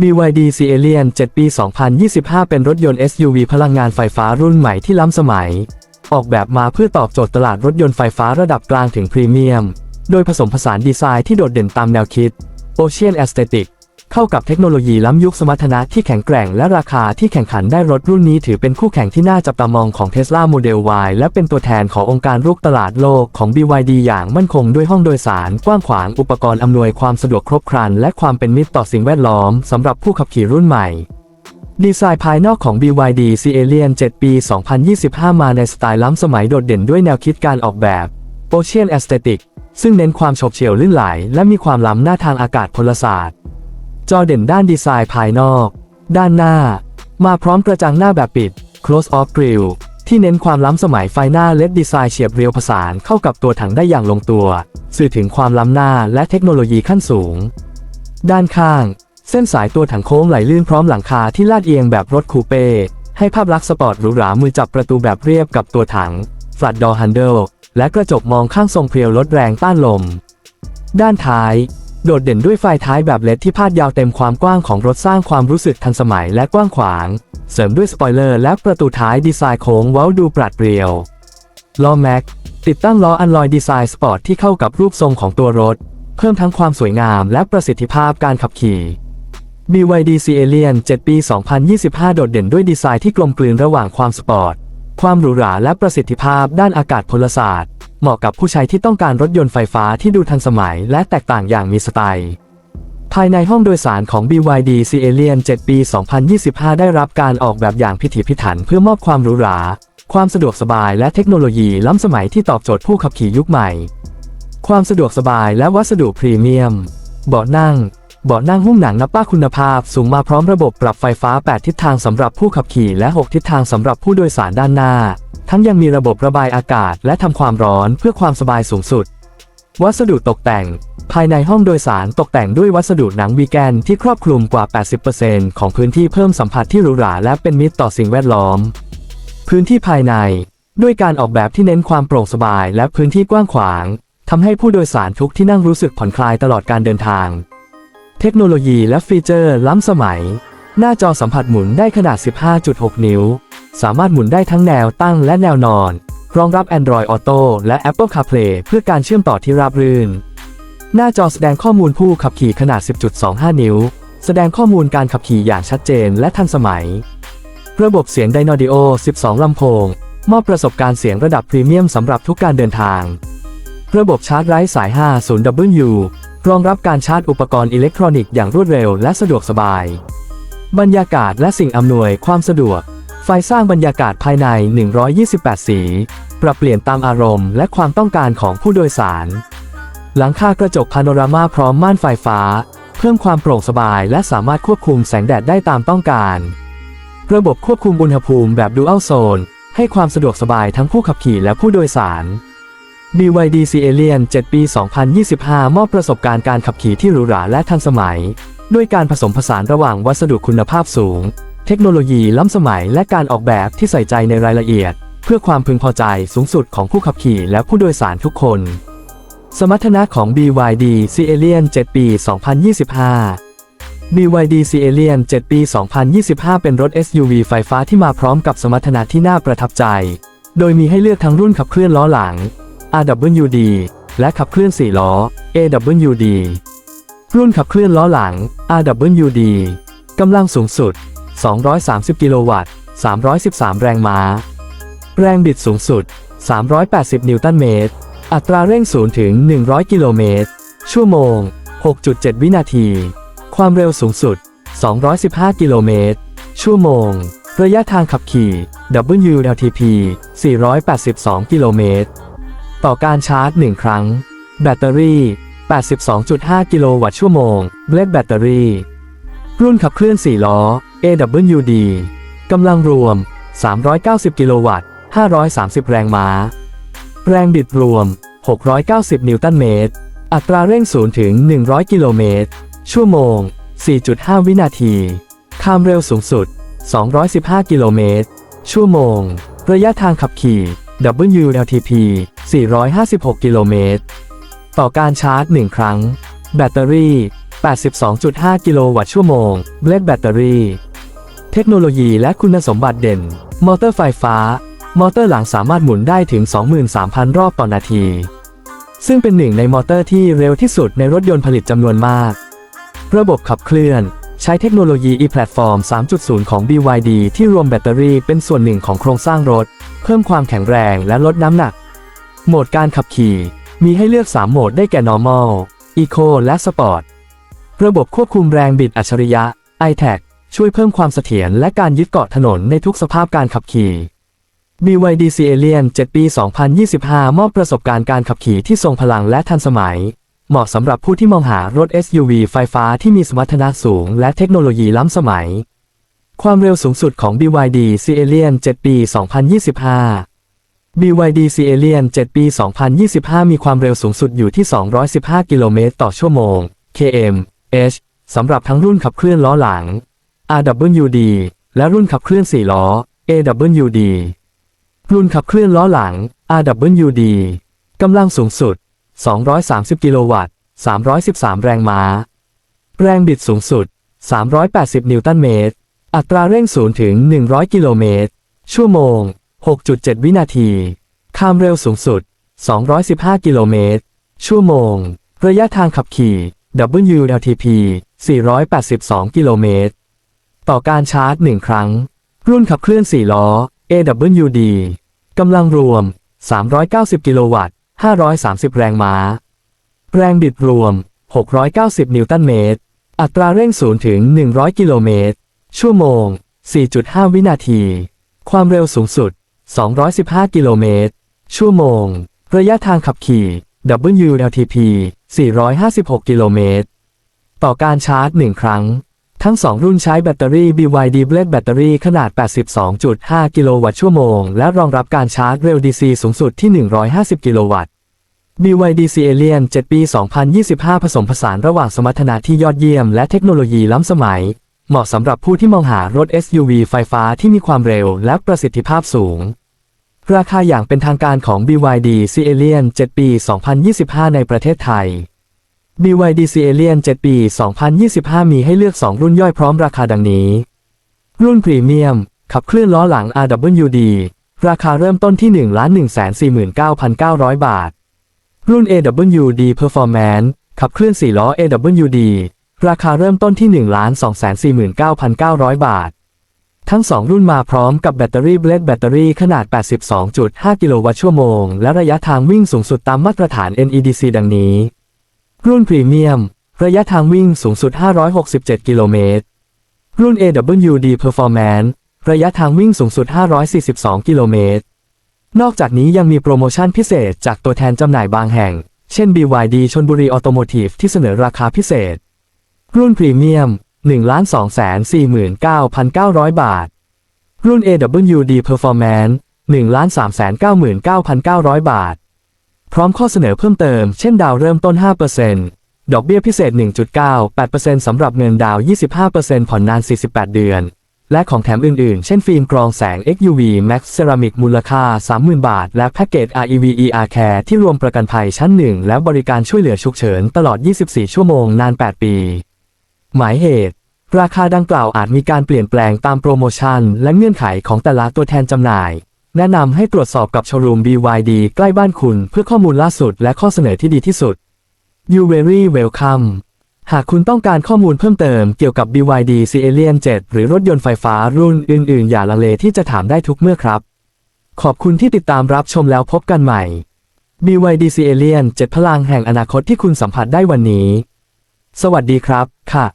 BYD c a l i a n 7 ปี 2025 เป็นรถยนต์ SUV พลังงานไฟฟ้ารุ่นใหม่ที่ล้ำสมัย ออกแบบมาเพื่อตอบโจทย์ตลาดรถยนต์ไฟฟ้าระดับกลางถึงพรีเมียม โดยผสมผสานดีไซน์ที่โดดเด่นตามแนวคิด Ocean Aesthetic เข้ากับเทคโนโลยีล้ำยุคสมรรถนะที่แข็งแกร่งและราคาที่แข่งขันได้รถรุ่นนี้ถือเป็นคู่แข่งที่น่าจับตามองของ Tesla Model Y และเป็นตัวแทนขององค์การรุกตลาดโลกของ BYD อย่างมั่นคงด้วยห้องโดยสาร กว้างขวางอุปกรณ์อำนวยความสะดวกครบครัน และความเป็นมิตรต่อสิ่งแวดล้อมสำหรับผู้ขับขี่รุ่นใหม่ดีไซน์ภายนอกของ BYD c a l i a n 7 ปี 2025 มาในสไตล์ล้ำสมัยโดดเด่นด้วยแนวคิดการออกแบบ Ocean Aesthetic ซึ่งเน้นความโฉบเฉี่ยวลื่นไหล และมีความล้ำหน้าทางอากาศพลศาสตร์ จอเด่นด้านดีไซน์ภายนอก ด้านหน้า มาพร้อมกระจังหน้าแบบปิด close off grille ที่เน้นความล้ำสมัยไฟหน้าเลดดีไซน์เฉียบเรียวผสานเข้ากับตัวถังได้อย่างลงตัว สื่อถึงความล้ำหน้าและเทคโนโลยีขั้นสูง ด้านข้าง เส้นสายตัวถังโค้งไหลลื่นพร้อมหลังคาที่ลาดเอียงแบบรถคูเป้ให้ภาพลักษณ์สปอร์ตหรูหรามือจับประตูแบบเรียบกับตัวถัง flat door handle และกระจกมองข้างทรงเพรียวลดแรงต้านลม ด้านท้าย โดดเด่นด้วยไฟท้ายแบบเลดที่พาดยาวเต็มความกว้างของรถสร้างความรู้สึกทันสมัยและกว้างขวาง เสริมด้วยสปอยเลอร์และประตูท้ายดีไซน์โค้งเว้าดูปราดเปรียว ล้อแม็ก ติดตั้งล้ออันลอยดีไซน์สปอร์ตที่เข้ากับรูปทรงของตัวรถ เพิ่มทั้งความสวยงามและประสิทธิภาพการขับขี่ BYD c a l i a n 7 ปี 2025 โดดเด่นด้วยดีไซน์ที่กลมกลืนระหว่างความสปอร์ต ความหรูหราและประสิทธิภาพด้านอากาศพลศาสตร์ เหมาะกับผู้ใช้ที่ต้องการรถยนต์ไฟฟ้าที่ดูทันสมัยและแตกต่างอย่างมีสไตล์ ภายในห้องโดยสารของ BYD c a l i a n 7 ปี 2025 ได้รับการออกแบบอย่างพิถีพิถันเพื่อมอบความหรูหรา ความสะดวกสบายและเทคโนโลยีล้ำสมัยที่ตอบโจทย์ผู้ขับขี่ยุคใหม่ ความสะดวกสบายและวัสดุพรีเมียม เบาะนั่ง เบาะนั่งหุ้มหนังนับป้าคุณภาพ สูงมาพร้อมระบบปรับไฟฟ้า 8 ทิศทางสำหรับผู้ขับขี่และ 6 ทิศทางสำหรับผู้โดยสารด้านหน้า ทั้งยังมีระบบระบายอากาศ และทำความร้อนเพื่อความสบายสูงสุด วัสดุตกแต่ง ภายในห้องโดยสารตกแต่งด้วยวัสดุหนังวีแกนที่ครอบคลุมกว่า 80%ของพื้นที่เพิ่มสัมผัสที่หรูหราและเป็นมิตรต่อสิ่งแวดล้อม พื้นที่ภายใน ด้วยการออกแบบที่เน้นความโปร่งสบาย และพื้นที่กว้างขวางทำให้ผู้โดยสารทุกที่นั่งรู้สึกผ่อนคลายตลอดการเดินทาง เทคโนโลยีและฟีเจอร์ล้ำสมัย หน้าจอสัมผัสหมุนได้ขนาด 15.6 นิ้ว สามารถหมุนได้ทั้งแนวตั้งและแนวนอน รองรับ Android Auto และ Apple CarPlay เพื่อการเชื่อมต่อที่ราบรื่น หน้าจอแสดงข้อมูลผู้ขับขี่ขนาด 10.25 นิ้ว แสดงข้อมูลการขับขี่อย่างชัดเจนและทันสมัย ระบบเสียง Dynaudio 12 ลำโพง มอบประสบการณ์เสียงระดับพรีเมียมสำหรับทุกการเดินทาง ระบบชาร์จไร้สาย 50W รองรับการชาร์จอุปกรณ์อิเล็กทรอนิกส์อย่างรวดเร็วและสะดวกสบาย บรรยากาศและสิ่งอำนวยความสะดวก ไฟสร้างบรรยากาศภายใน 128 สี ปรับเปลี่ยนตามอารมณ์และความต้องการของผู้โดยสาร หลังคากระจกพาโนรามาพร้อมม่านไฟฟ้า เพิ่มความโปร่งสบายและสามารถควบคุมแสงแดดได้ตามต้องการ ระบบควบคุมอุณหภูมิแบบ Dual Zone ให้ความสะดวกสบายทั้งผู้ขับขี่และผู้โดยสาร BYD c a l i a n 7 ปี 2025 มอบประสบการณ์การขับขี่ที่หรูหราและทันสมัย ด้วยการผสมผสานระหว่างวัสดุคุณภาพสูง เทคโนโลยีล้ำสมัยและการออกแบบที่ใส่ใจในรายละเอียด เพื่อความพึงพอใจสูงสุดของผู้ขับขี่และผู้โดยสารทุกคน สมรรถนะของ BYD c a l i a n 7 ปี 2025 BYD c a l i a n 7 ปี 2025 เป็นรถ SUV ไฟฟ้าที่มาพร้อมกับสมรรถนะที่น่าประทับใจ โดยมีให้เลือกทั้งรุ่นขับเคลื่อนล้อหลัง RWD และขับเคลื่อน 4 ล้อ AWD รุ่นขับเคลื่อนล้อหลัง RWD กำลังสูงสุด 230 กิโลวัตต์ 313 แรงม้า แรงบิดสูงสุด 380 นิวตันเมตร อัตราเร่ง0ถึง 100 กิโลเมตร ชั่วโมง 6.7 วินาที ความเร็วสูงสุด 215 กิโลเมตร ชั่วโมง ระยะทางขับขี่ WLTP 482 กิโลเมตร ต่อการชาร์จ 1 ครั้ง แบตเตอรี่ 82.5 กิโลวัตต์ชั่วโมงเบลดแบตเตอรี่ รุ่นขับเคลื่อน 4 ล้อ AWD กำลังรวม 390 กิโลวัตต์ 530 แรงม้า แรงบิดรวม 690 นิวตันเมตร อัตราเร่ง 0 ถึง 100 กิโลเมตร ชั่วโมง 4.5 วินาที ความเร็วสูงสุด 215 กิโลเมตร ชั่วโมง ระยะทางขับขี่ WLTP 456 กิโลเมตร ต่อการชาร์จ 1 ครั้ง แบตเตอรี่ 82.5 กิโลวัตต์ชั่วโมงเบลดแบตเตอรี่ เทคโนโลยีและคุณสมบัติเด่น มอเตอร์ไฟฟ้า มอเตอร์หลังสามารถหมุนได้ถึง 23,000 รอบต่อนาที ซึ่งเป็นหนึ่งในมอเตอร์ที่เร็วที่สุดในรถยนต์ผลิตจำนวนมาก ระบบขับเคลื่อน ใช้เทคโนโลยี e-platform 3.0 ของ BYD ที่รวมแบตเตอรี่เป็นส่วนหนึ่งของโครงสร้างรถ เพิ่มความแข็งแรงและลดน้ำหนัก โหมดการขับขี่มีให้เลือก 3 โหมดได้แก่ normal eco และ sport ระบบควบคุมแรงบิดอัจฉริยะ iTAC ช่วยเพิ่มความเสถียรและการยึดเกาะถนนในทุกสภาพการขับขี่ BYD c a l i e n 7 ปี 2025 มอบประสบการณ์การขับขี่ที่ทรงพลังและทันสมัย เหมาะสำหรับผู้ที่มองหารถ SUV ไฟฟ้าที่มีสมรรถนะสูงและเทคโนโลยีล้ำสมัย ความเร็วสูงสุดของ BYD c a l i e n 7 ปี 2025 BYD c a l i e n 7 ปี 2025 มีความเร็วสูงสุดอยู่ที่ 215 กิโลเมตรต่อชั่วโมง km h สำหรับทั้งรุ่นขับเคลื่อนล้อหลัง RWD และรุ่นขับเคลื่อน 4 ล้อ AWD รุ่นขับเคลื่อนล้อหลัง RWD กำลังสูงสุด 230 กิโลวัตต์ 313 แรงม้า แรงบิดสูงสุด 380 นิวตันเมตร อัตราเร่ง0ถึง 100 กิโลเมตร ชั่วโมง 6.7 วินาที ความเร็วสูงสุด 215 กิโลเมตร ชั่วโมง ระยะทางขับขี่ WLTP 482 กิโลเมตร ต่อการชาร์จ 1 ครั้ง รุ่นขับเคลื่อน 4 ล้อ AWD กำลังรวม 390 กิโลวัตต์ 530 แรงม้า แรงบิดรวม 690 นิวตันเมตร อัตราเร่ง0ถึง 100 กิโลเมตร ชั่วโมง 4.5 วินาที ความเร็วสูงสุด 215 กิโลเมตร ชั่วโมง ระยะทางขับขี่ WLTP 456 กิโลเมตร ต่อการชาร์จ 1 ครั้ง ทั้ง 2 รุ่นใช้แบตเตอรี่ BYD Blade แบตเตอรี่ขนาด 82.5 กิโลวัตต์ชั่วโมง และรองรับการชาร์จเร็ว DC สูงสุดที่ 150 กิโลวัตต์ BYD c a l i e n 7 ปี 2025 ผสมผสานระหว่างสมรรถนะที่ยอดเยี่ยมและเทคโนโลยีล้ำสมัย เหมาะสำหรับผู้ที่มองหารถ SUV ไฟฟ้าที่มีความเร็วและประสิทธิภาพสูง ราคาอย่างเป็นทางการของ BYD c a l i e n 7 ปี 2025 ในประเทศไทย BYD c a l i e n 7 ปี 2025 มีให้เลือก 2 รุ่นย่อยพร้อมราคาดังนี้ รุ่นพรีเมียม ขับเคลื่อนล้อหลัง RWD ราคาเริ่มต้นที่ 1,149,900 บาท รุ่น AWD Performance ขับเคลื่อน4ล้อ AWD ราคาเริ่มต้นที่ 1,249,900 บาท ทั้ง 2 รุ่นมาพร้อมกับแบตเตอรี่เบลดแบตเตอรี่ขนาด 82.5 กิโลวัตต์ชั่วโมง และระยะทางวิ่งสูงสุดตามมาตรฐาน NEDC ดังนี้ รุ่นพรีเมียม ระยะทางวิ่งสูงสุด 567 กิโลเมตร รุ่น AWD Performance ระยะทางวิ่งสูงสุด 542 กิโลเมตร นอกจากนี้ยังมีโปรโมชั่นพิเศษจากตัวแทนจำหน่ายบางแห่ง เช่น BYD ชนบุรีออโตโมทีฟที่เสนอราคาพิเศษ รุ่นพรีเมียม 1,249,900 บาท รุ่น AWD Performance 1,399,900 บาท พร้อมข้อเสนอเพิ่มเติม เช่นดาวเริ่มต้น 5%ดอกเบี้ยพิเศษ 1.98%สำหรับเงินดาว 25%ผ่อนนาน 48 เดือน และของแถมอื่นๆ เช่นฟิล์มกรองแสง XUV Max Ceramic มูลค่า 30,000 บาท และแพ็กเกจ REV ER Care ที่รวมประกันภัยชั้น 1 และบริการช่วยเหลือฉุกเฉินตลอด 24 ชั่วโมงนาน 8 ปี หมายเหตุ ราคาดังกล่าวอาจมีการเปลี่ยนแปลงตามโปรโมชั่น และเงื่อนไขของแต่ละตัวแทนจำหน่าย แนะนำให้ตรวจสอบกับโชว์รูม BYD ใกล้บ้านคุณเพื่อข้อมูลล่าสุดและข้อเสนอที่ดีที่สุด You very welcome หากคุณต้องการข้อมูลเพิ่มเติมเกี่ยวกับ BYD c a l i e n 7 หรือรถยนต์ไฟฟ้ารุ่นอื่น ๆ อย่าลังเลที่จะถามได้ทุกเมื่อครับ ขอบคุณที่ติดตามรับชมแล้วพบกันใหม่ BYD c a l i e n 7 พลังแห่งอนาคตที่คุณสัมผัสได้วันนี้ สวัสดีครับ ค่ะ